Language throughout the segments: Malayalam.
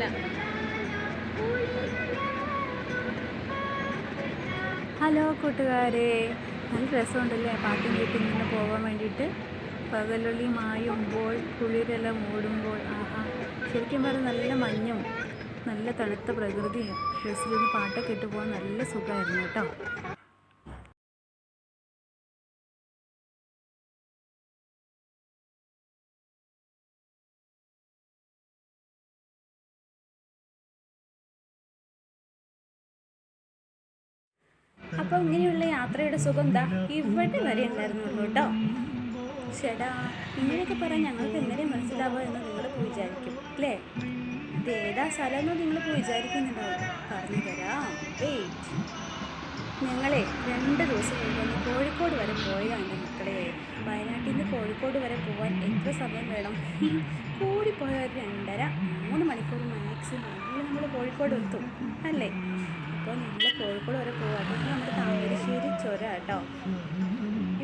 ഇല്ല. ഹലോ കൂട്ടുകാരെ നല്ല രസമുണ്ടല്ലേ? പാട്ടും കേട്ട് നിന്ന് പോകാൻ വേണ്ടിയിട്ട്. പകലൊളി മായുമ്പോൾ കുളിരെല്ലാം മൂടുമ്പോൾ ആഹാ ശരിക്കും പറഞ്ഞാൽ നല്ല മഞ്ഞും നല്ല തണുത്ത പ്രകൃതിയും. ബസ്സിലിരുന്ന് പാട്ടൊക്കെ ഇട്ട് പോകാൻ നല്ല സുഖമായിരുന്നു കേട്ടോ. അപ്പോൾ ഇങ്ങനെയുള്ള യാത്രയുടെ സുഖം എന്താ ഇവിടെ വരെ ഉണ്ടായിരുന്നുള്ളൂ കേട്ടോ. ചേട്ടാ ഇങ്ങനെയൊക്കെ പറയാൻ ഞങ്ങൾക്ക് എങ്ങനെ മനസ്സിലാവുക എന്ന് നിങ്ങൾ വിചാരിക്കും അല്ലേ? ഇത് ഏതാ സ്ഥലം എന്ന് നിങ്ങൾ വിചാരിക്കുന്നുണ്ടാവും പറഞ്ഞു തരാം. ഏയ് ഞങ്ങളെ രണ്ട് ദിവസം മുമ്പ് കോഴിക്കോട് വരെ പോയതാണ് മക്കളെ. വയനാട്ടിൽ നിന്ന് കോഴിക്കോട് വരെ പോകാൻ എത്ര സമയം വേണം? കൂടിപ്പോയ ഒരു രണ്ടര മൂന്ന് മണിക്കൂർ മാക്സിമം നമ്മൾ കോഴിക്കോട് എത്തും അല്ലേ? അപ്പോൾ നമ്മൾ കോഴിക്കോട് വരെ പോകാം അപ്പോൾ നമ്മുടെ താമരശ്ശേരി ചുര കേട്ടോ.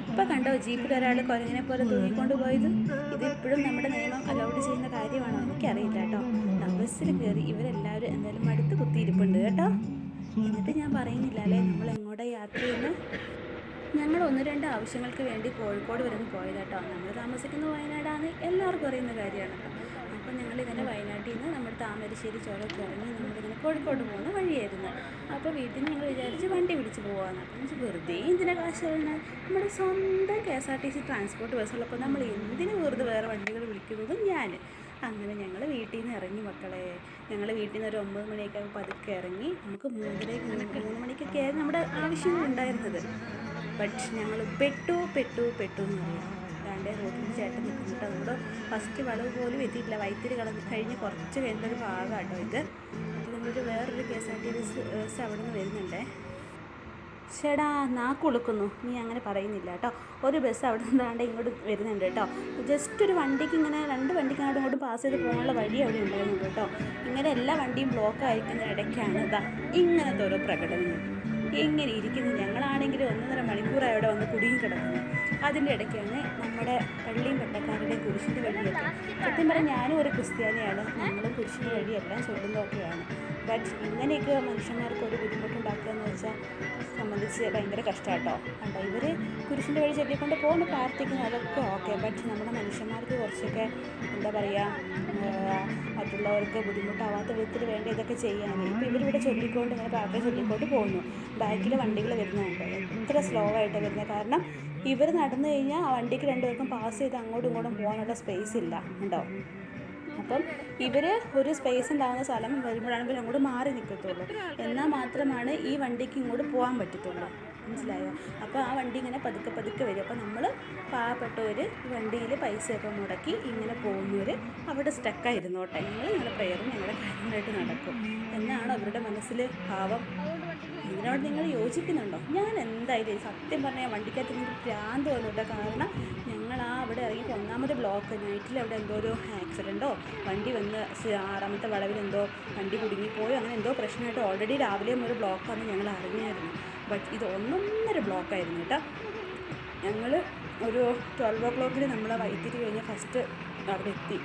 ഇപ്പം കണ്ടോ ജീപ്പിൽ ഒരാൾ കുരങ്ങിനെ പോലെ തൂങ്ങിക്കൊണ്ട് പോയത്? ഇത് എപ്പോഴും നമ്മുടെ നിയമം അലൗഡ് ചെയ്യുന്ന കാര്യമാണോ? എനിക്കറിയില്ല കേട്ടോ. ബസ്സിൽ കയറി ഇവരെല്ലാവരും എന്തായാലും മടുത്ത് കുത്തിയിരിപ്പുണ്ട് കേട്ടോ. എന്നിട്ട് ഞാൻ പറയുന്നില്ല അല്ലേ? നമ്മൾ എങ്ങോട്ടാണ് യാത്ര ചെയ്യുന്നത് ഞങ്ങൾ ഒന്ന് രണ്ട് ആവശ്യങ്ങൾക്ക് വേണ്ടി കോഴിക്കോട് വരെ പോയത് കേട്ടോ. നമ്മൾ താമസിക്കുന്ന വയനാടാണ്. എല്ലാവർക്കും അറിയുന്ന കാര്യമാണ് കേട്ടോ. അപ്പോൾ ഞങ്ങൾ ഇങ്ങനെ വയനാട്ടിൽ നിന്ന് നമ്മൾ താമരശ്ശേരി ചുരത്തിൽ ഇറങ്ങി നമ്മളിങ്ങനെ കോഴിക്കോട് പോകുന്ന വഴിയായിരുന്നു. അപ്പോൾ വീട്ടിൽ നിന്ന് ഞങ്ങൾ വിചാരിച്ച് വണ്ടി പിടിച്ച് പോകാമെന്ന് അപ്പം വെറുതെ എന്തിനാ കാശ് കളയുന്നത് നമ്മുടെ സ്വന്തം K S R T C transport ബസ്സുള്ളപ്പോൾ നമ്മൾ എന്തിനു വെറുതെ വേറെ വണ്ടികൾ വിളിക്കുന്നത് ഞാൻ. അങ്ങനെ ഞങ്ങൾ വീട്ടിൽ നിന്ന് ഇറങ്ങി മക്കളെ ഞങ്ങൾ വീട്ടിൽ നിന്ന് ഒരു ഒമ്പത് മണിയൊക്കെ പതുക്കെ ഇറങ്ങി നമുക്ക് മൂന്നരയ്ക്ക് മൂന്ന് മണിക്കൊക്കെ ആയിരുന്നു നമ്മുടെ ആവശ്യങ്ങൾ ഉണ്ടായിരുന്നത്. പക്ഷെ ഞങ്ങൾ പെട്ടു പെട്ടു പെട്ടു എന്ന് പറയാം. അതാണ്ട് റോഡിൽ ചേട്ടൻ നിൽക്കുന്നുണ്ട്. അതുകൊണ്ട് ഫസ്റ്റ് വളവ് പോലും എത്തിയിട്ടില്ല. വൈത്തിരി കളഞ്ഞ് കഴിഞ്ഞ് കുറച്ച് കഴിഞ്ഞൊരു ഭാഗം കേട്ടോ ഇത്. അപ്പോൾ നമ്മളൊരു വേറൊരു K S R T bus അവിടെ നിന്ന് വരുന്നുണ്ടേ. ചേടാ നാക്ക് കൊടുക്കുന്നു നീ അങ്ങനെ പറയുന്നില്ല കേട്ടോ. ഒരു ബസ് അവിടെ നിന്നാണ്ട് ഇങ്ങോട്ട് വരുന്നുണ്ട് കേട്ടോ. ജസ്റ്റ് ഒരു വണ്ടിക്ക് ഇങ്ങനെ രണ്ട് വണ്ടിക്ക് അങ്ങോട്ടും പാസ് ചെയ്ത് പോകാനുള്ള വഴി അവിടെ ഉണ്ടായിരുന്നു കേട്ടോ. ഇങ്ങനെ എല്ലാ വണ്ടിയും ബ്ലോക്ക് ആയിരിക്കുന്ന ഇടയ്ക്കാണ് ഇതാ ഇങ്ങനത്തെ ഓരോ പ്രകടനങ്ങൾ. എങ്ങനെ ഇരിക്കുന്നു? ഞങ്ങളാണെങ്കിൽ ഒന്നര മണിക്കൂറായി അവിടെ വന്ന് കുടുങ്ങി കിടക്കുന്നു. അതിന്റെ ഇടയ്ക്കാണ് നമ്മുടെ പള്ളിയും പട്ടക്കാരുടെയും കുരിശിന്റെ വഴിയൊക്കെ. സത്യം പറഞ്ഞാൽ ഞാനും ഒരു ക്രിസ്ത്യാനിയാണ്. ഞങ്ങളും കുരിശിന്റെ വഴിയെല്ലാം ചൊല്ലുന്നതൊക്കെയാണ്. ബട്ട് ഇങ്ങനെയൊക്കെ മനുഷ്യന്മാർക്ക് ഒരു ബുദ്ധിമുട്ടുണ്ടാക്കുക എന്ന് വെച്ചാൽ സംബന്ധിച്ച് ഭയങ്കര കഷ്ടമാട്ടോ. കണ്ടോ? ഇവർ കുരിശിന്റെ വഴി ചൊല്ലിക്കൊണ്ട് പോകുന്ന പ്രാർത്ഥിക്കുന്നു അതൊക്കെ ഓക്കെ ബട്ട് നമ്മുടെ മനുഷ്യന്മാർക്ക് കുറച്ചൊക്കെ എന്താ പറയുക മറ്റുള്ളവർക്ക് ബുദ്ധിമുട്ടാവാത്ത വിധത്തിൽ വേണ്ട ഇതൊക്കെ ചെയ്യാൻ. ഇപ്പോൾ ഇവരിവിടെ ചൊല്ലിക്കൊണ്ട് ഇങ്ങനെ പ്രാർത്ഥന ചൊല്ലിക്കൊണ്ട് പോകുന്നു. ബാക്കിൽ വണ്ടികൾ വരുന്നുണ്ട്. എത്ര സ്ലോ ആയിട്ട് വരുന്നത്. കാരണം ഇവർ നടന്നു കഴിഞ്ഞാൽ ആ വണ്ടിക്ക് രണ്ടുപേർക്കും പാസ് ചെയ്ത് അങ്ങോട്ടും ഇങ്ങോട്ടും പോകാനുള്ള സ്പേസ് ഇല്ല ഉണ്ടോ? അപ്പം ഇവർ ഒരു സ്പേസ് ഉണ്ടാകുന്ന സ്ഥലം വരുമ്പോഴാണ് അങ്ങോട്ട് മാറി നിൽക്കത്തുള്ളൂ എന്നാൽ മാത്രമാണ് ഈ വണ്ടിക്ക് ഇങ്ങോട്ട് പോകാൻ പറ്റത്തുള്ളൂ. മനസ്സിലായോ? അപ്പോൾ ആ വണ്ടി ഇങ്ങനെ പതുക്കെ പതുക്കെ വരും. അപ്പോൾ നമ്മൾ പാവപ്പെട്ടവർ വണ്ടിയിൽ പൈസയൊക്കെ മുടക്കി ഇങ്ങനെ പോകുന്നവർ അവിടെ സ്റ്റക്കായിരുന്നോട്ടെ ഞങ്ങൾ ഞങ്ങളുടെ പ്രയറും ഞങ്ങളുടെ കാര്യങ്ങളായിട്ട് നടക്കും. എന്നാണ് അവരുടെ മനസ്സിൽ ഭാവം? ഇതിനോട് നിങ്ങൾ യോജിക്കുന്നുണ്ടോ? ഞാൻ എന്തായാലും സത്യം പറഞ്ഞാൽ വണ്ടിക്കകത്ത് എനിക്ക് ഭ്രാന്ത് വന്നിട്ട് കാരണം ഞങ്ങൾ ആ അവിടെ ഇറങ്ങി ഒന്നാമത് ബ്ലോക്ക് നൈറ്റിൽ അവിടെ എന്തോ ഒരു ആക്സിഡന്റോ വണ്ടി വന്ന് ആറാമത്തെ വളവിൽ എന്തോ വണ്ടി കുടുങ്ങിപ്പോയോ അങ്ങനെ എന്തോ പ്രശ്നമായിട്ട് ഓൾറെഡി രാവിലെ ഒരു ബ്ലോക്കാണെന്ന് ഞങ്ങൾ അറിഞ്ഞായിരുന്നു. ബട്ട് ഇത് ഒന്നൊന്നര ബ്ലോക്കായിരുന്നു കേട്ടോ. ഞങ്ങൾ ഒരു ട്വൽവ് ഓ ക്ലോക്കിൽ നമ്മൾ വൈകിട്ട് കഴിഞ്ഞ് ഫസ്റ്റ് അവിടെ എത്തി.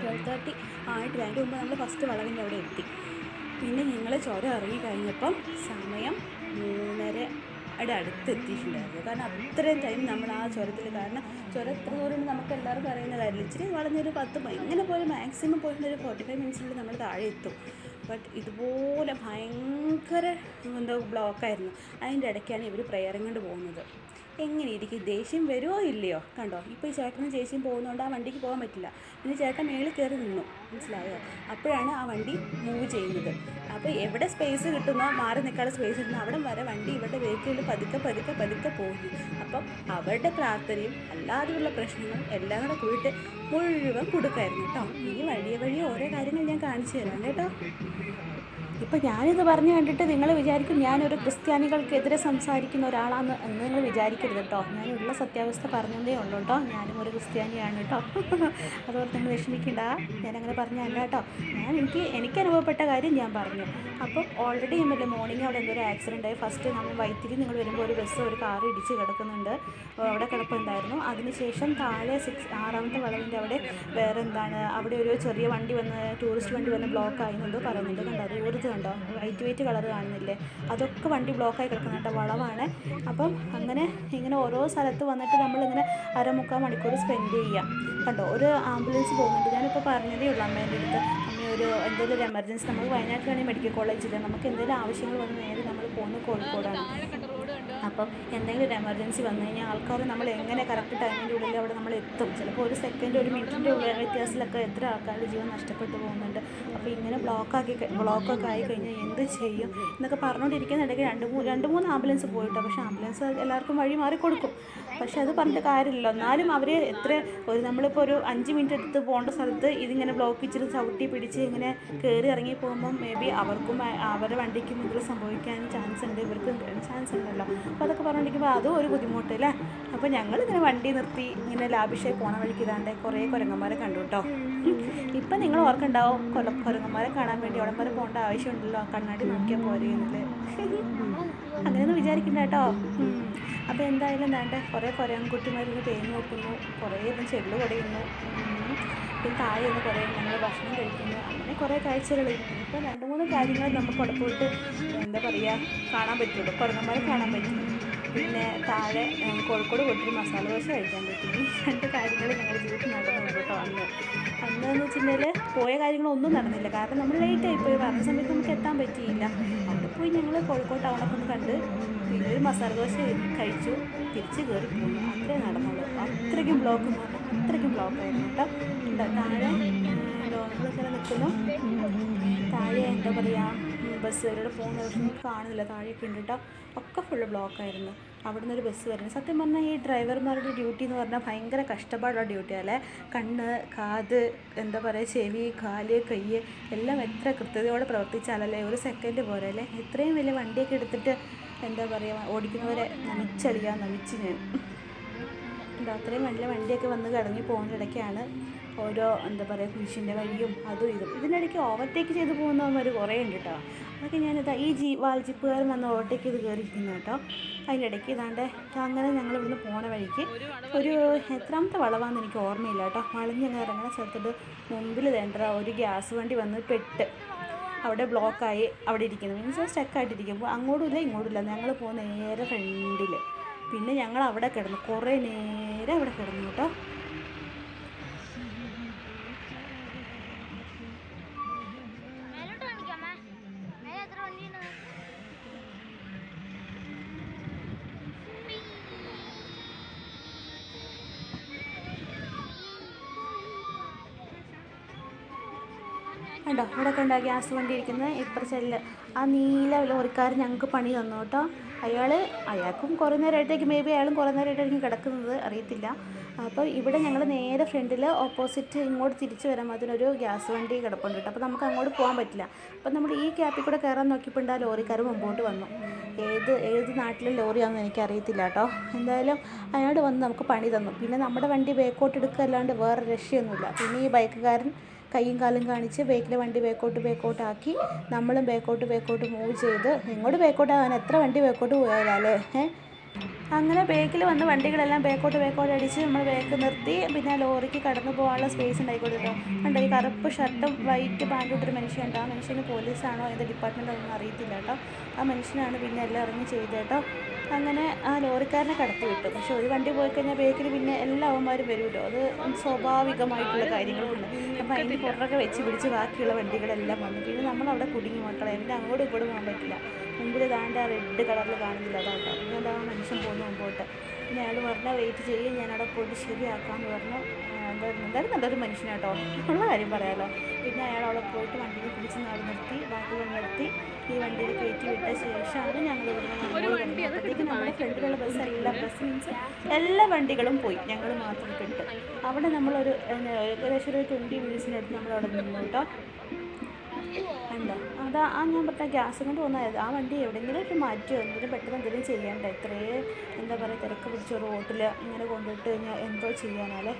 ട്വൽവ് തേർട്ടി ആയിട്ട് അതിന്റെ മുമ്പ് നമ്മൾ ഫസ്റ്റ് വളവിന്റെ അവിടെ എത്തി. പിന്നെ ഞങ്ങൾ ചുരം ഇറങ്ങി കഴിഞ്ഞപ്പം സമയം മൂന്നര അവിടെ അടുത്ത് എത്തിയിട്ടുണ്ടായിരുന്നു കാരണം അത്രയും ടൈം നമ്മൾ ആ ചുരത്തിൽ കാരണം ചുരം എത്ര ദൂരം നമുക്ക് എല്ലാവർക്കും അറിയുന്നതായിരുന്നു ഇച്ചിരി വളഞ്ഞൊരു പത്ത് ഇങ്ങനെ പോലെ മാക്സിമം പോയിട്ട് ഒരു ഫോർട്ടി ഫൈവ് മിനിറ്റ്സിനുള്ളിൽ നമ്മൾ താഴെ എത്തും. ബട്ട് ഇതുപോലെ ഭയങ്കര എന്തോ ബ്ലോക്കായിരുന്നു അതിന്റെ ഇടയ്ക്കാണ് ഇവർ പ്രയറും പോകുന്നത്. എങ്ങനെ ഇരിക്കും? ദേഷ്യം വരുമോ ഇല്ലയോ? കണ്ടോ? ഇപ്പോൾ ഈ ചേട്ടനും ചേച്ചിയും പോകുന്നതുകൊണ്ട് ആ വണ്ടിക്ക് പോകാൻ പറ്റില്ല. പിന്നെ ചേട്ടൻ മേളിൽ കയറി നിന്നു. മനസ്സിലായോ? അപ്പോഴാണ് ആ വണ്ടി മൂവ് ചെയ്യുന്നത്. അപ്പോൾ എവിടെ സ്പേസ് കിട്ടുന്നോ? മാറി നിൽക്കാതെ സ്പേസ് കിട്ടുന്നോ? അവിടെ വരെ വണ്ടി ഇവരുടെ വെഹിക്കിളിൽ പതുക്കെ പതുക്കെ പതുക്കെ പോകുന്നു. അപ്പം അവരുടെ പ്രാർത്ഥനയും അല്ലാതെയുള്ള പ്രശ്നങ്ങളും എല്ലാം കൂടെ കൂടിയിട്ട് മുഴുവൻ കൊടുക്കായിരുന്നു കേട്ടോ. ഈ വഴിയെ വഴിയെ ഓരോ കാര്യങ്ങൾ ഞാൻ കാണിച്ചു തരാം കേട്ടോ. ഇപ്പം ഞാനിത് പറഞ്ഞു കണ്ടിട്ട് നിങ്ങൾ വിചാരിക്കും ഞാനൊരു ക്രിസ്ത്യാനികൾക്കെതിരെ സംസാരിക്കുന്ന ഒരാളാണ് എന്ന് നിങ്ങൾ വിചാരിക്കരുത് കേട്ടോ ഞാനുള്ള സത്യാവസ്ഥ പറഞ്ഞതേ ഉള്ളൂ കേട്ടോ ഞാനും ഒരു ക്രിസ്ത്യാനിയാണ് കേട്ടോ അതുപോലെ നിങ്ങൾ വിഷമിക്കണ്ട. ഞാനങ്ങനെ പറഞ്ഞല്ല കേട്ടോ ഞാൻ എനിക്ക് എനിക്ക് അനുഭവപ്പെട്ട കാര്യം ഞാൻ പറഞ്ഞു. അപ്പം ഓൾറെഡി ഞാൻ മോർണിംഗ് അവിടെ എന്തോ ഒരു ആക്സിഡന്റ് ആയി. ഫസ്റ്റ് നമ്മൾ വൈത്തിരി നിങ്ങൾ വരുമ്പോൾ ഒരു ബസ് ഒരു കാർ ഇടിച്ച് കിടക്കുന്നുണ്ട്. അവിടെ കിടപ്പുണ്ടായിരുന്നു അതിനുശേഷം താഴെ സിക്സ് ആറാമത്തെ വളവിന്റെ അവിടെ വേറെ എന്താണ്? അവിടെ ഒരു ചെറിയ വണ്ടി വന്ന് ടൂറിസ്റ്റ് വണ്ടി വന്ന് ബ്ലോക്ക് ആയി എന്നുണ്ട് പറയുന്നുണ്ട്. കണ്ടോ? അത് ഊർജ കണ്ടോ? വൈറ്റ് വൈറ്റ് കളർ കാണുന്നില്ലേ? അതൊക്കെ വണ്ടി ബ്ലോക്കായി കിടക്കുന്ന കേട്ടോ വളവാണ്. അപ്പം അങ്ങനെ ഇങ്ങനെ ഓരോ സ്ഥലത്ത് വന്നിട്ട് നമ്മളിങ്ങനെ അരമുക്കാൽ മണിക്കൂർ സ്പെൻഡ് ചെയ്യാം. കണ്ടോ? ഒരു ആംബുലൻസ് പോകുന്നുണ്ട്. ഞാനിപ്പോൾ പറഞ്ഞതേ ഉള്ളൂ അമ്മേന്റെ അടുത്ത്. അമ്മ ഒരു എന്തെങ്കിലും ഒരു എമർജൻസി നമുക്ക് വയനാട്ടിലാണെങ്കിൽ മെഡിക്കൽ കോളേജിൽ നമുക്ക് എന്തെങ്കിലും ആവശ്യങ്ങൾ വന്ന് നേരെ നമ്മൾ പോകുന്നത് കോഴിക്കോടാണ്. അപ്പം എന്തെങ്കിലും ഒരു എമർജൻസി വന്നു കഴിഞ്ഞാൽ ആൾക്കാർ നമ്മൾ എങ്ങനെ കറക്റ്റ് ടൈമിന്റെ ഉള്ളിൽ അവിടെ നമ്മൾ എത്തും. ചിലപ്പോൾ ഒരു സെക്കൻഡ് ഒരു മിനിറ്റിന്റെ വ്യത്യാസത്തിലൊക്കെ എത്ര ആൾക്കാരുടെ ജീവൻ നഷ്ടപ്പെട്ടു പോകുന്നുണ്ട്. അപ്പോൾ ഇങ്ങനെ ബ്ലോക്കാക്കി ബ്ലോക്കൊക്കെ ആയി കഴിഞ്ഞാൽ എന്ത് ചെയ്യും? എന്നൊക്കെ പറഞ്ഞുകൊണ്ടിരിക്കുന്നുണ്ടെങ്കിൽ രണ്ട് മൂന്ന് രണ്ട് മൂന്ന് ആംബുലൻസ് പോയിട്ടോ. പക്ഷേ ആംബുലൻസ് എല്ലാവർക്കും വഴി മാറി കൊടുക്കും പക്ഷേ അത് പറഞ്ഞിട്ട് കാര്യമില്ലല്ലോ എന്നാലും അവർ എത്ര ഒരു നമ്മളിപ്പോൾ ഒരു അഞ്ച് മിനിറ്റ് എടുത്ത് പോകേണ്ട സ്ഥലത്ത് ഇതിങ്ങനെ ബ്ലോക്ക് ഇച്ചിരി ചവിട്ടി പിടിച്ച് ഇങ്ങനെ കയറി ഇറങ്ങി പോകുമ്പം മേ ബി അവർക്കും അവരുടെ വണ്ടിക്കും ഇതിൽ സംഭവിക്കാൻ ചാൻസ് ഉണ്ട്. ഇവർക്കും ചാൻസ് ഉണ്ടല്ലോ. അപ്പോൾ അതൊക്കെ പറഞ്ഞിരിക്കുമ്പോൾ അതും ഒരു ബുദ്ധിമുട്ട് അല്ലേ? അപ്പോൾ ഞങ്ങൾ ഇങ്ങനെ വണ്ടി നിർത്തി ഇങ്ങനെ ലാഭിഷേ പോണ വഴിക്ക് ഇതാണ്ട് കുറേ കുരങ്ങന്മാരെ കണ്ടു കേട്ടോ ഇപ്പം നിങ്ങൾ ഓർക്കുണ്ടാവും കൊല കുരങ്ങന്മാരെ കാണാൻ വേണ്ടി അവിടെ വരെ പോകേണ്ട ആവശ്യമുണ്ടല്ലോ കണ്ണാടി നോക്കിയാൽ പോരെ എന്നില്ലേ അങ്ങനെയൊന്നും വിചാരിക്കണ്ട കേട്ടോ അപ്പം അപ്പോൾ എന്തായാലും വേണ്ട കുറേ കുരങ്ങൻകുട്ടിമാരിന്ന് തേങ്ങ നോക്കുന്നു കുറേ ഇരുന്ന് ചെള്ളു കുടയുന്നു. പിന്നെ താഴെ നിന്ന് കുറേ ഞങ്ങൾ ഭക്ഷണം കഴിക്കുന്നു. അങ്ങനെ കുറേ കാഴ്ചകൾ ഇപ്പം രണ്ട് മൂന്ന് കാര്യങ്ങൾ നമുക്ക് ഉടപ്പോയിട്ട് എന്താ പറയുക കാണാൻ പറ്റുള്ളൂ. കുരങ്ങന്മാരെ കാണാൻ പറ്റും. പിന്നെ താഴെ കോഴിക്കോട് പോയിട്ടൊരു മസാല ദോശ കഴിക്കാൻ പറ്റും. രണ്ട് കാര്യങ്ങൾ ഞങ്ങളുടെ ജീവിതത്തിൽ നടന്നു കേട്ടോ അന്ന്. അന്നെന്ന് വെച്ചിട്ടുണ്ടെങ്കിൽ പോയ കാര്യങ്ങളൊന്നും നടന്നില്ല. കാരണം നമ്മൾ ലേറ്റ് ആയിപ്പോയി പറഞ്ഞ സമയത്ത് നമുക്ക് എത്താൻ പറ്റിയില്ല. അവിടെ പോയി ഞങ്ങൾ കോഴിക്കോട് ടൗണൊക്കെ ഒന്ന് കണ്ട് പിന്നെ ഒരു മസാല ദോശ കഴിച്ചു. തിരിച്ച് കയറി പോയി. അത്രേ നടന്നുള്ളൂ. അത്രയ്ക്കും ബ്ലോക്ക് അത്രയ്ക്കും ബ്ലോക്ക് ആയിരുന്നു കേട്ടോ. താഴെ ലോണുകളൊക്കെ നിൽക്കുന്നു താഴെ എന്താ പറയുക ബസ്സുകളിലൂടെ പോകുന്ന പക്ഷെ നമുക്ക് കാണുന്നില്ല താഴെയൊക്കെ ഉണ്ട് കേട്ടോ ഒക്കെ ഫുള്ള് ബ്ലോക്കായിരുന്നു അവിടെ നിന്നൊരു ബസ് വരുന്നത് സത്യം പറഞ്ഞാൽ ഈ ഡ്രൈവർമാരുടെ ഡ്യൂട്ടി എന്ന് പറഞ്ഞാൽ ഭയങ്കര കഷ്ടപ്പാടുള്ള ഡ്യൂട്ടിയല്ലേ കണ്ണ് കാത് എന്താ പറയുക ചെവി കാൽ കൈ എല്ലാം എത്ര കൃത്യതയോടെ പ്രവർത്തിച്ചാലല്ലേ? ഒരു സെക്കൻഡ് പോരെ അല്ലേ? എത്രയും വലിയ വണ്ടിയൊക്കെ എടുത്തിട്ട് എന്താ പറയുക ഓടിക്കുന്നവരെ നമിച്ചടിക്കാൻ നമിച്ച് ഞാൻ. എന്താ അത്രയും വലിയ വണ്ടിയൊക്കെ വന്ന് കടങ്ങി പോകുന്ന ഇടയ്ക്കാണ് ഓരോ എന്താ പറയുക കുരിശിന്റെ വഴിയും അതും ഇതും. ഇതിനിടയ്ക്ക് ഓവർടേക്ക് ചെയ്ത് പോകുന്നവർ കുറേ ഉണ്ട് കേട്ടോ. അതൊക്കെ ഞാനിതാ ഈ ജീ വാൽജിപ്പുകാരൻ വന്ന് ഓവർടേക്ക് ചെയ്ത് കയറിയിരിക്കുന്നു കേട്ടോ. അതിന്റെ ഇടയ്ക്ക് ഇതാണ്ട് അങ്ങനെ ഞങ്ങൾ ഇവിടുന്ന് പോണ വഴിക്ക് ഒരു എത്രാമത്തെ വളവാണെന്ന് എനിക്ക് ഓർമ്മയില്ല കേട്ടോ. വളഞ്ഞങ്ങ് ഇറങ്ങുന്ന സ്ഥലത്തോട്ട് മുമ്പിൽ വേണ്ട ഒരു ഗ്യാസ് വണ്ടി വന്ന് പെട്ട് അവിടെ ബ്ലോക്കായി അവിടെ ഇരിക്കുന്നു. മീൻസ് സ്റ്റക്കായിട്ടിരിക്കുമ്പോൾ അങ്ങോട്ടും ഇല്ല ഇങ്ങോട്ടും ഇല്ല. ഞങ്ങൾ പോകുന്ന നേരെ ഫ്രണ്ടിൽ പിന്നെ ഞങ്ങൾ അവിടെ കിടന്നു. കുറേ നേരം അവിടെ കിടന്നു കേട്ടോ. കണ്ടോ? ഇവിടെ കണ്ടോ ഗ്യാസ് വണ്ടി ഇരിക്കുന്നത് ഇപ്പുറ ചെല്ല്. ആ നീല ലോറിക്കാർ ഞങ്ങൾക്ക് പണി തന്നു കേട്ടോ. അയാൾ അയാൾക്കും കുറേ നേരമായിട്ടേക്ക് മേ ബി അയാളും കുറേ നേരമായിട്ടായിരിക്കും കിടക്കുന്നത്. അറിയത്തില്ല. അപ്പോൾ ഇവിടെ ഞങ്ങൾ നേരെ ഫ്രണ്ടിൽ ഓപ്പോസിറ്റ് ഇങ്ങോട്ട് തിരിച്ച് വരാൻ അതിനൊരു ഗ്യാസ് വണ്ടി കിടപ്പുണ്ട് കേട്ടോ. അപ്പോൾ നമുക്ക് അങ്ങോട്ട് പോകാൻ പറ്റില്ല. അപ്പോൾ നമ്മൾ ഈ ക്യാപ്പിൽ കൂടെ കയറാൻ നോക്കിയപ്പോൾ ആ ലോറിക്കാർ മുമ്പോട്ട് വന്നു. ഏത് ഏത് നാട്ടിലെ ലോറിയാണെന്ന് എനിക്കറിയത്തില്ല കേട്ടോ. എന്തായാലും അയാൾ വന്ന് നമുക്ക് പണി തന്നു. പിന്നെ നമ്മുടെ വണ്ടി ബേക്കോട്ട് എടുക്കുക അല്ലാണ്ട് വേറെ രക്ഷയൊന്നുമില്ല. പിന്നെ ഈ ബൈക്കുകാരൻ കൈയും കാലും കാണിച്ച് ബേക്കിലെ വണ്ടി ബേക്കോട്ട് ബേക്കോട്ട് ആക്കി നമ്മളും ബേക്കോട്ട് ബേക്കോട്ട് മൂവ് ചെയ്ത് ഇങ്ങോട്ട് ബേക്കോട്ട് ആകാൻ എത്ര വണ്ടി ബേക്കോട്ട് പോയാലേ ഏഹ് അങ്ങനെ ബേക്കിൽ വന്ന് വണ്ടികളെല്ലാം ബേക്കോട്ട് ബേക്കോട്ട് അടിച്ച് നമ്മൾ ബേക്ക് നിർത്തി പിന്നെ ലോറിക്ക് കടന്നു പോകാനുള്ള സ്പേസ് ഉണ്ടായിക്കോട്ടെ കണ്ടോ ഈ കറുപ്പ് ഷർട്ടും വൈറ്റ് പാന്റും ഇട്ടൊരു മനുഷ്യനുണ്ട് ആ മനുഷ്യന് പോലീസാണോ ഏത് ഡിപ്പാർട്ട്മെന്റ് ഒന്നും അറിയത്തില്ല കേട്ടോ. ആ മനുഷ്യനാണ് പിന്നെ എല്ലാം ഇറങ്ങി ചെയ്തേട്ടോ അങ്ങനെ ആ ലോറിക്കാരനെ കടത്തി വിട്ടു. പക്ഷെ ഒരു വണ്ടി പോയി കഴിഞ്ഞാൽ ബേക്കിൽ പിന്നെ എല്ലാ അവന്മാരും വരുമല്ലോ അത് സ്വാഭാവികമായിട്ടുള്ള കാര്യങ്ങളാണ്. അപ്പം അതിന് പുറകെ വെച്ച് പിടിച്ച് ബാക്കിയുള്ള വണ്ടികളെല്ലാം വന്നു. പിന്നെ നമ്മളവിടെ കുടുങ്ങി മക്കളെ. എന്റെ അങ്ങോട്ടും ഇങ്ങോട്ടും പോകാൻ പറ്റില്ല. മുമ്പിൽ താണ്ട റെഡ് കളറിൽ കാണുന്നില്ല. അതാട്ടോ പിന്നെ അതാ മനുഷ്യൻ പോകുന്നു മുമ്പോട്ട്. പിന്നെ അയാൾ പറഞ്ഞാൽ വെയിറ്റ് ചെയ്യും. ഞാനവിടെ പോയിട്ട് ശരിയാക്കാമെന്ന് പറഞ്ഞു. എന്തായിരുന്നു എന്തായാലും നല്ലൊരു മനുഷ്യനാട്ടോ ഉള്ള കാര്യം പറയാമല്ലോ പിന്നെ അയാൾ അവിടെ പോയിട്ട് വണ്ടിയിൽ പിടിച്ച് നാട് നിർത്തി ബാക്കി നിർത്തി ഈ വണ്ടിയിൽ കയറ്റി വിട്ട ശേഷമാണ് ഞങ്ങൾ ഇവിടുന്ന് അപ്പോഴത്തേക്ക് നമ്മുടെ ഫ്രണ്ടിലുള്ള ബസ് എല്ലാ ബസ് മീൻസ് എല്ലാ വണ്ടികളും പോയി. ഞങ്ങൾ മാത്രം കിട്ടും അവിടെ നമ്മളൊരു ഏകദേശം ഒരു ട്വന്റി മിനിറ്റ്സിനടുത്ത് നമ്മൾ അവിടെ നിന്നു കേട്ടോ ഉണ്ടോ അതാ ആ ഞാൻ പറഞ്ഞ ഗ്യാസ് കൊണ്ട് പോകുന്നതായത് ആ വണ്ടി എവിടെയെങ്കിലും ഒക്കെ മാറ്റിയോ? എന്തെങ്കിലും പെട്ടെന്ന് എന്തെങ്കിലും ചെയ്യണ്ട ഇത്രയും എന്താ പറയുക തിരക്ക് പിടിച്ച റോട്ടിൽ ഇങ്ങനെ കൊണ്ടുപോയിട്ട് കഴിഞ്ഞാൽ എന്തോ ചെയ്യാനാലേ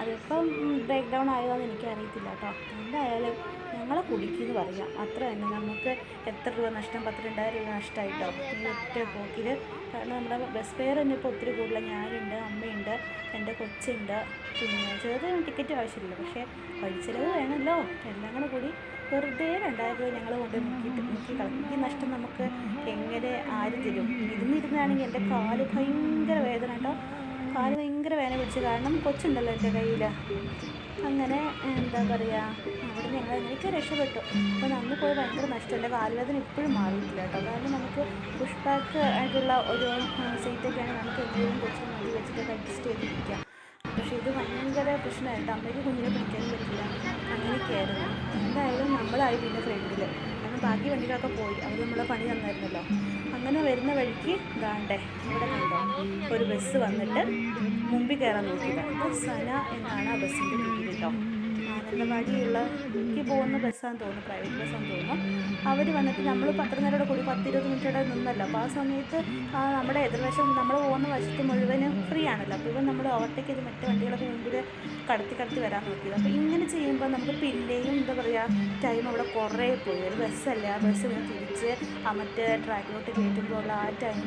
അതിപ്പം ബ്രേക്ക് ഡൗൺ ആയതാണെന്ന് എനിക്കറിയത്തില്ല കേട്ടോ. എന്തായാലും ഞങ്ങളെ കുടിക്കുമെന്ന് പറയാം. അത്ര തന്നെ നമുക്ക് എത്ര രൂപ നഷ്ടം? പത്ത് രണ്ടായിരം രൂപ നഷ്ടമായിട്ടോ ഈ ഒറ്റ പോക്കിൽ കാരണം നമ്മുടെ ബസ് ഫെയർ തന്നെ ഇപ്പോൾ ഒത്തിരി കൂടുതൽ ഞാനുണ്ട് അമ്മയുണ്ട് എന്റെ കൊച്ചുണ്ട്. പിന്നെ ചെറിയ ടിക്കറ്റ് ആവശ്യമില്ല. പക്ഷേ വഴിച്ചിലവ് വേണമല്ലോ. എല്ലാം കൂടെ കൂടി വെറുതെ രണ്ടായിരം രൂപ ഞങ്ങൾ കൊണ്ട് മുക്കിയിട്ട് മുക്കി കളഞ്ഞു. ഈ നഷ്ടം നമുക്ക് എങ്ങനെ ആര് തരും? ഇരുന്നിരുന്നാണെങ്കിൽ എന്റെ കാൽ ഭയങ്കര വേദന കേട്ടോ. ഭയങ്കര വേന പിടിച്ചു കാരണം കൊച്ചുണ്ടല്ലോ എന്റെ കയ്യിൽ അങ്ങനെ എന്താ പറയുക അവിടെ ഞങ്ങൾ എനിക്ക് രക്ഷപ്പെട്ടു. അപ്പോൾ നമ്മൾ പോയി ഭയങ്കര നഷ്ടം. എന്റെ കാലുവേദന ഇപ്പോഴും മാറിയിട്ടില്ല കേട്ടോ. കാരണം നമുക്ക് പുഷ് ബാക്ക് ആയിട്ടുള്ള ഒരു സീറ്റൊക്കെയാണ് നമുക്ക് എന്തെങ്കിലും കൊച്ചു മതി വെച്ചിട്ട് അഡ്ജസ്റ്റ് ചെയ്തിരിക്കാം പക്ഷേ ഇത് ഭയങ്കര പ്രശ്നമായിട്ട് അമ്മയ്ക്ക് കുഞ്ഞിനെ പിടിക്കാനും പറ്റില്ല. അങ്ങനെയൊക്കെയായിരുന്നു. എന്തായാലും നമ്മളായി പിന്നെ ഫ്രണ്ടിൽ ബാക്കി വണ്ടികളൊക്കെ പോയി. അവർ നമ്മളെ പണി തന്നായിരുന്നല്ലോ. അങ്ങനെ വരുന്ന വഴിക്ക് ദാണ്ടേ ഇവിടെ കണ്ടോ? ഒരു ബസ് വന്നിട്ട് മുമ്പിൽ കയറാൻ നോക്കിയതാണ് ഇത് സന എന്നാണ് ആ ബസ്സിന്റെ പേര്. കേട്ടോ മാനന്തവാടിയുള്ളക്ക് പോകുന്ന ബസ്സാന്ന് തോന്നുന്നു പ്രൈവറ്റ് ബസ്സാന്ന് തോന്നുന്നു. അവർ വന്നിട്ട് നമ്മൾ പത്ര കൂടി പത്തിരുപത് മിനിറ്റ് ഇവിടെ നിന്നല്ലോ. അപ്പോൾ ആ സമയത്ത് നമ്മുടെ എതിർവശം നമ്മൾ പോകുന്ന വശത്ത് മുഴുവനും ഫ്രീ ആണല്ലോ. അപ്പോൾ ഇവൻ നമ്മൾ ഓവർടേക്ക് ചെയ്ത് മറ്റു വണ്ടികളൊക്കെ മുമ്പിൽ കടത്തി കടത്തി വരാൻ നോക്കിയത് അപ്പോൾ ഇങ്ങനെ ചെയ്യുമ്പോൾ നമുക്ക് പിന്നെയും എന്താ പറയുക ടൈം അവിടെ കുറേ പോയി. ഒരു ബസ്സല്ല ആ ബസ് ഇങ്ങനെ തിരിച്ച് ആ മറ്റേ ട്രാക്കിലോട്ട് കയറ്റുമ്പോൾ ഉള്ള ആ ടൈം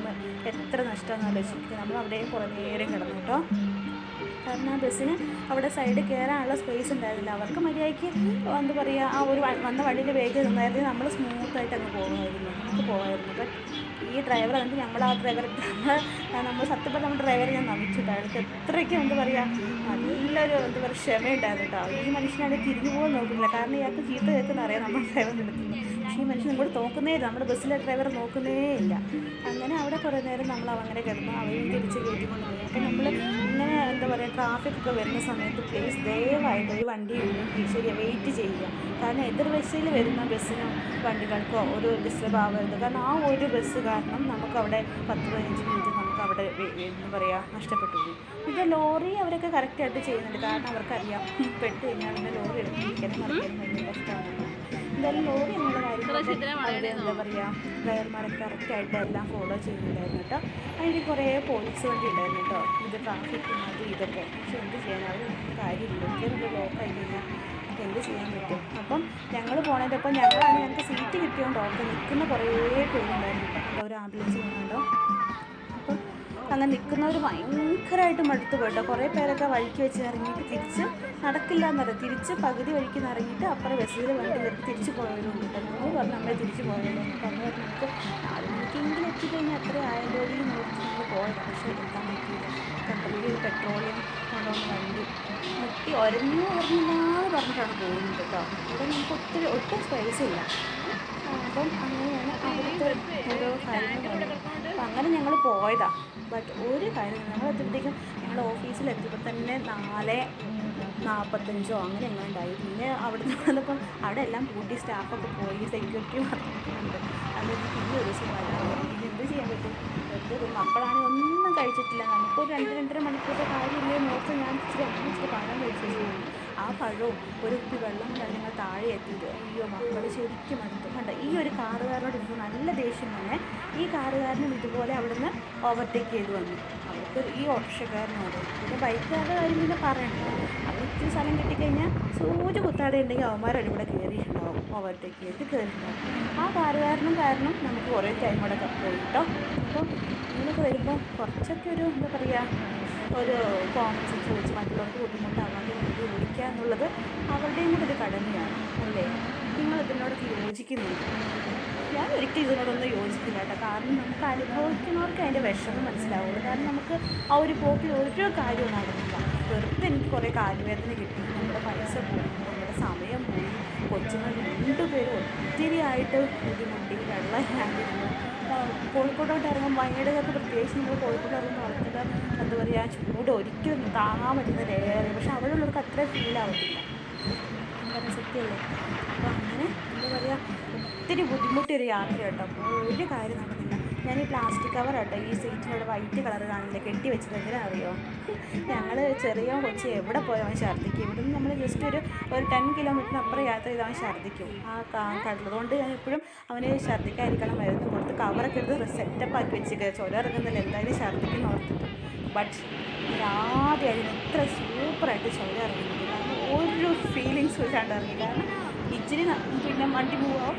എത്ര നഷ്ടമാണെന്ന് ആലോചിക്കുക നമ്മൾ അവിടെയും കുറേ നേരം കിടന്നു കേട്ടോ. കാരണം ആ ബസ്സിന് അവിടെ സൈഡിൽ കയറാനുള്ള സ്പേസ് ഉണ്ടായിരുന്നില്ല. അവർക്ക് മര്യാദയ്ക്ക് എന്താ പറയുക ആ ഒരു വന്ന വഴിയിൽ വേഗം നിന്നായിരുന്നു. നമ്മൾ സ്മൂത്തായിട്ട് അങ്ങ് പോകുമായിരുന്നു നമുക്ക് പോകാമായിരുന്നു ബട്ട് ഈ ഡ്രൈവർ കണ്ട് നമ്മൾ ആ ഡ്രൈവർ നമ്മൾ സത്യപ്പെട്ട നമ്മുടെ ഡ്രൈവറെ ഞാൻ നമിച്ചു അയാൾക്ക് എത്രയ്ക്ക് എന്താ പറയുക നല്ലൊരു എന്താ പറയുക ക്ഷമയുണ്ടായിരുന്നു കേട്ടോ. ഈ മനുഷ്യനാണെങ്കിൽ തിരിഞ്ഞു പോകാൻ നോക്കുന്നില്ല. കാരണം ഇയാൾക്ക് ചീത്ത കേൾക്കുന്ന അറിയാം നമ്മൾ ഡ്രൈവർ എടുക്കുന്നത് പക്ഷേ ഈ മനുഷ്യൻ ഇങ്ങോട്ട് നോക്കുന്നേ ഇല്ല. നമ്മുടെ ബസ്സിലെ ഡ്രൈവർ നോക്കുന്നേ ഇല്ല. അങ്ങനെ അവിടെ കുറേ നേരം നമ്മൾ അങ്ങനെ കിടന്നു അവയും തിരിച്ച് കയറ്റിക്കൊണ്ട് പോയി അപ്പം നമ്മൾ ഇങ്ങനെ എന്താ പറയുക ട്രാഫിക് ഒക്കെ വരുന്ന സമയത്ത് പ്ലീസ് ദയവായിട്ട് ഒരു വണ്ടി ശരി വെയിറ്റ് ചെയ്യുക. കാരണം എതിർവശയിൽ വരുന്ന ബസ്സിനോ വണ്ടികൾക്കോ ഒരു ഡിസ്റ്റർബ് ആവരുത്. കാരണം ആ ഒരു ബസ് കാരണം നമുക്ക് അവിടെ പത്ത് പതിനഞ്ച് മിനിറ്റ് നമുക്ക് അവിടെ എന്ന് എന്താ പറയുക നഷ്ടപ്പെട്ടു പോയി ഇത് ലോറി അവരൊക്കെ കറക്റ്റായിട്ട് ചെയ്യുന്നുണ്ട്. കാരണം അവർക്കറിയാം പെട്ട് കഴിഞ്ഞാൽ പിന്നെ ലോറി എടുത്തിരിക്കാനും മറിക്കാനും ഭയങ്കര കഷ്ടമാണ്. എന്തായാലും ലോറി എന്നുള്ള കാര്യം എന്താ പറയുക ഡ്രൈവർമാരൊക്കെ കറക്റ്റായിട്ട് എല്ലാം ഫോളോ ചെയ്യുന്നുണ്ടായിരുന്നു കേട്ടോ. അതിന് കുറേ പോലീസ് വണ്ടി ഉണ്ടായിരുന്നു കേട്ടോ. ഇത് ട്രാഫിക് അത് ഇതൊക്കെ. പക്ഷെ എന്ത് ചെയ്യാൻ അവർ കാര്യമില്ല. ആയി കഴിഞ്ഞാൽ നമുക്ക് എന്ത് ചെയ്യാൻ പറ്റും? അപ്പം ഞങ്ങൾ പോണതിന്റെ ഞങ്ങളാണ് ഞങ്ങൾക്ക് സീറ്റ് കിട്ടിയോണ്ട് ഓർക്ക് നിൽക്കുന്ന കുറേ പേരുണ്ടായിരുന്നു ഒരു ആംബുലൻസ് പോകുന്നുണ്ടോ അപ്പം അങ്ങനെ നിൽക്കുന്നവർ ഭയങ്കരമായിട്ട് മടുത്ത് പോയിട്ടോ കുറേ പേരൊക്കെ വഴിക്ക് വെച്ച് ഇറങ്ങിയിട്ട് തിരിച്ച് നടക്കില്ല എന്നറിയാം തിരിച്ച് പകുതി വഴിക്ക് ഇറങ്ങിയിട്ട് അപ്പുറം ബസ്സിൽ വണ്ടി വരും തിരിച്ച് പോയവരുണ്ട് നമ്മൾ പറഞ്ഞു നമ്മളെ തിരിച്ച് പോയല്ലോ പറഞ്ഞു നമുക്ക് നാല് എത്തിക്കഴിഞ്ഞാൽ അത്ര ആയതോടെ നോക്കി പോയത്. പക്ഷേ എത്താൻ പറ്റിയില്ല ഒരു പെട്രോളിയം കൊണ്ടുവന്ന വണ്ടി. മുട്ടി ഒരഞ്ഞു ഒരഞ്ഞില്ലാന്ന് പറഞ്ഞിട്ടാണ് പോകുന്നത് കേട്ടോ. ഇവിടെ നമുക്ക് ഒത്തിരി ഒട്ടും സ്പേസ് ഇല്ല. അപ്പം അങ്ങനെയാണ് അവിടുത്തെ ഓരോ കാര്യങ്ങൾ അപ്പം അങ്ങനെ ഞങ്ങൾ പോയതാ. ബട്ട് ഒരു കാര്യം ഞങ്ങൾ എത്തുമ്പോഴത്തേക്കും ഞങ്ങൾ ഓഫീസിൽ എത്തിയപ്പോൾ തന്നെ നാല് നാൽപ്പത്തഞ്ചോ അങ്ങനെ എങ്ങനെ ഉണ്ടായി പിന്നെ അവിടെ നിന്ന് വന്നപ്പം അവിടെ എല്ലാം കൂട്ടി സ്റ്റാഫൊക്കെ പോയി സെക്യൂരിറ്റി വന്നിട്ടുണ്ട് അതൊരു പിന്നെ ഒരു ദിവസം വരാൻ പിന്നെ എന്ത് ചെയ്യാൻ പറ്റും? ഒരു മക്കളാണെങ്കിൽ ഒന്നും കഴിച്ചിട്ടില്ല. നമുക്കൊരു രണ്ട് രണ്ടര മണിക്കൂറത്തെ കാര്യമില്ലേ നോക്കി ഞാൻ ഇച്ചിരി അമ്മ ഇച്ചിരി പഴം കഴിച്ചു ആ പഴവും ഒരു കുപ്പി വെള്ളം കൊണ്ടാണ് ഞങ്ങൾ താഴെ എത്തിയത് അയ്യോ മക്കൾ ശരിക്കും അടുത്ത്. കണ്ട ഈ ഒരു കാറുകാരനോട് എനിക്ക് നല്ല ദേഷ്യം തന്നെ ഈ കാറുകാരനും ഇതുപോലെ അവിടുന്ന് ഓവർടേക്ക് ചെയ്തു വന്നു. അവർക്ക് ഈ ഓട്ടോറിക്ഷക്കാരനോട്. പിന്നെ ബൈക്കുകാരുടെ കാര്യം പിന്നെ പറയണ്ട. അവർ ഇത്തിരി സ്ഥലം കിട്ടിക്കഴിഞ്ഞാൽ സൂചി കുത്താതെ ഉണ്ടെങ്കിൽ അവന്മാരോട് ഇവിടെ കയറിയിട്ടുണ്ടാവും ഓവർടേക്ക് ചെയ്ത് കയറിയിട്ടുണ്ടാവും ആ കാറുകാരനും കാരണം നമുക്ക് കുറേ ടൈം അവിടെ പോയി കേട്ടോ അപ്പോൾ ഇങ്ങനെയൊക്കെ വരുമ്പോൾ കുറച്ചൊക്കെ ഒരു എന്താ പറയുക ഒരു കോമൺസ് ചോദിച്ച് മറ്റുള്ളവർക്ക് ബുദ്ധിമുട്ടാവാതെ വേണ്ടി ഓടിക്കുക എന്നുള്ളത് അവരുടെയും കൂടെ ഒരു കടമയാണ്. അല്ലേ? നിങ്ങൾ ഇതിനോടൊക്കെ യോജിക്കുന്നുണ്ട്? ഞാൻ ഒരിക്കലും ഇതിനോടൊന്നും യോജിക്കില്ല കേട്ടോ. കാരണം നമുക്ക് അനുഭവിക്കുന്നവർക്ക് അതിന്റെ വിഷമം മനസ്സിലാവുള്ളൂ. കാരണം നമുക്ക് ആ ഒരു പോക്കിൽ ഒരു കാര്യവും നടന്നില്ല. വെറുതെ എനിക്ക് കുറേ കാലുവേദന കിട്ടി. നമ്മുടെ പൈസ പോയി നമ്മുടെ സമയം പോയി കൊച്ചുങ്ങൾ രണ്ടുപേരും ഒത്തിരി ആയിട്ട് ബുദ്ധിമുട്ടി വെള്ളം ഇല്ലാണ്ടിരുന്നു കോഴിക്കോട്ടോട്ട് ഇറങ്ങുമ്പോൾ വയനാടുകാർക്ക് പ്രത്യേകിച്ച് നമ്മൾ കോഴിക്കോട്ട് ഇറങ്ങുമ്പോൾ ആൾക്കാർ എന്താ പറയുക ചൂട് ഒരിക്കലും താങ്ങാൻ പറ്റുന്നതിലേറെ പക്ഷെ അവിടെയുള്ളവർക്ക് അത്ര ഫീൽ ആവത്തില്ല. സത്യമല്ലേ അപ്പോൾ അങ്ങനെ എന്താ പറയുക ഒത്തിരി ബുദ്ധിമുട്ടിയൊരു യാത്ര കേട്ടോ. ഒരു കാര്യം നടന്നില്ല. ഞാൻ ഈ പ്ലാസ്റ്റിക് കവർ കേട്ടോ ഈ സീറ്റിനോട് വൈറ്റ് കളർ കാണില്ല കെട്ടി വെച്ചത് എന്തിനാ അറിയോ ഞങ്ങൾ ചെറിയ കൊച്ച് എവിടെ പോയവൻ ഛർദ്ദിക്കും. ഇവിടെ നിന്ന് നമ്മൾ ജസ്റ്റ് ഒരു ഒരു ടെൻ കിലോമീറ്ററിന് അപ്പുറം യാത്ര ചെയ്ത് അവൻ ഛർദ്ദിക്കും. ആ കാ- കടലതുകൊണ്ട് ഞാൻ എപ്പോഴും അവന് ഛർദ്ദിക്കാതിരിക്കണം മരുന്ന് കൊടുത്ത് കവറൊക്കെ എടുത്ത് സെറ്റപ്പ് ആക്കി വെച്ചിരിക്കുക ചുര ഇറങ്ങുന്നില്ല എന്തായാലും ഛർദ്ദിക്കുന്നു ഓർത്തിട്ട്. ബട്ട് ആദ്യമായിരുന്നു ഇത്ര സൂപ്പറായിട്ട് ചുര ഇറങ്ങുന്നത്. ഒരു ഫീലിങ്സ് വെച്ചാണ്ട് ഇറങ്ങി. കാരണം ഇച്ചിരി പിന്നെ വണ്ടി പോവാം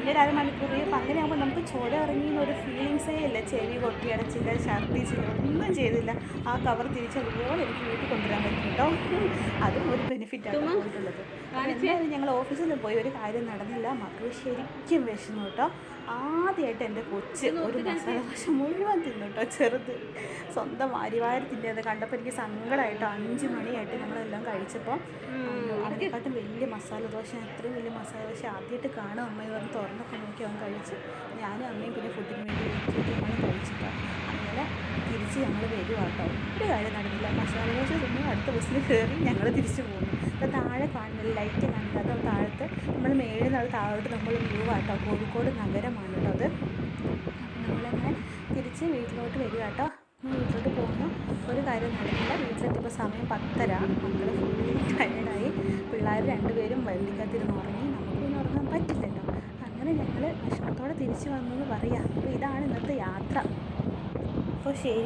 പിന്നെ ഒരു അരമണിക്കൂർ അങ്ങനെ ആകുമ്പോൾ നമുക്ക് ചോര ഇറങ്ങി ഒരു ഫീലിങ്സേ ഇല്ല. ചെവി കൊട്ടിയടച്ചില്ല ഛർദ്ദിച്ചില്ല ഒന്നും ചെയ്തില്ല. ആ കവർ തിരിച്ച് അതുപോലെ എനിക്ക് വീട്ടിൽ കൊണ്ടുവരാൻ പറ്റും കേട്ടോ. അതും ഒരു ബെനിഫിറ്റാണ് പോയിട്ടുള്ളത്. എന്തായാലും ഞങ്ങൾ ഓഫീസിൽ പോയി ഒരു കാര്യം നടന്നില്ല. മക്കൾ ശരിക്കും വിഷമം കേട്ടോ. ആദ്യമായിട്ട് എന്റെ കൊച്ച് ഒരു മസാല ദോശ മുഴുവൻ തിന്നു കേട്ടോ ചെറുത്. സ്വന്തം വാരി വാരി തിന്നത് കണ്ടപ്പോൾ എനിക്ക് സങ്കടമായിട്ടോ അഞ്ച് മണിയായിട്ട് ഞങ്ങളെല്ലാം കഴിച്ചപ്പോൾ അതിനെക്കാട്ടും വലിയ മസാല ദോശ അത്രയും വലിയ മസാല ദോശ ആദ്യമായിട്ട് കാണും അമ്മ പറഞ്ഞ് തുറന്നൊക്കെ നോക്കി അവൻ കഴിച്ചു. ഞാനും അമ്മയും പിന്നെ ഫുഡിന് വേണ്ടി ഞങ്ങൾ കഴിച്ചിട്ടാണ്. അങ്ങനെ തിരിച്ച് ഞങ്ങൾ വരുവാട്ടോ ഒരു കാര്യം നടന്നില്ല. മസാല ദോശ തിന്നു അടുത്ത ബസ്സിൽ കയറി ഞങ്ങൾ തിരിച്ചു പോകുന്നു. അപ്പോൾ താഴെ കാണുന്നില്ല ലൈറ്റ് കാണുന്നത് അത് താഴത്ത് നമ്മൾ മേളിൽ നിന്ന് താഴോട്ട് നമ്മൾ വ്യൂ ആട്ടോ കോഴിക്കോട് നഗരമാണ് കേട്ടോ അത്. നമ്മളങ്ങനെ തിരിച്ച് വീട്ടിലോട്ട് വരിക കേട്ടോ. വീട്ടിലോട്ട് പോകുന്നു. ഒരു കാര്യം നടക്കില്ല വീട്ടിലെത്തിയപ്പോൾ സമയം പത്തര. മക്കൾ ഫുള്ളി ടയർഡായി പിള്ളേർ രണ്ടുപേരും വണ്ടിക്കകത്തിരുന്ന് ഉറങ്ങി. നമുക്ക് പിന്നെ ഉറങ്ങാൻ പറ്റില്ലല്ലോ. അങ്ങനെ ഞങ്ങൾ വിഷമത്തോടെ തിരിച്ചു വന്നു എന്ന് പറയാം. അപ്പോൾ ഇതാണ് ഇന്നത്തെ യാത്ര. അപ്പോൾ ശരി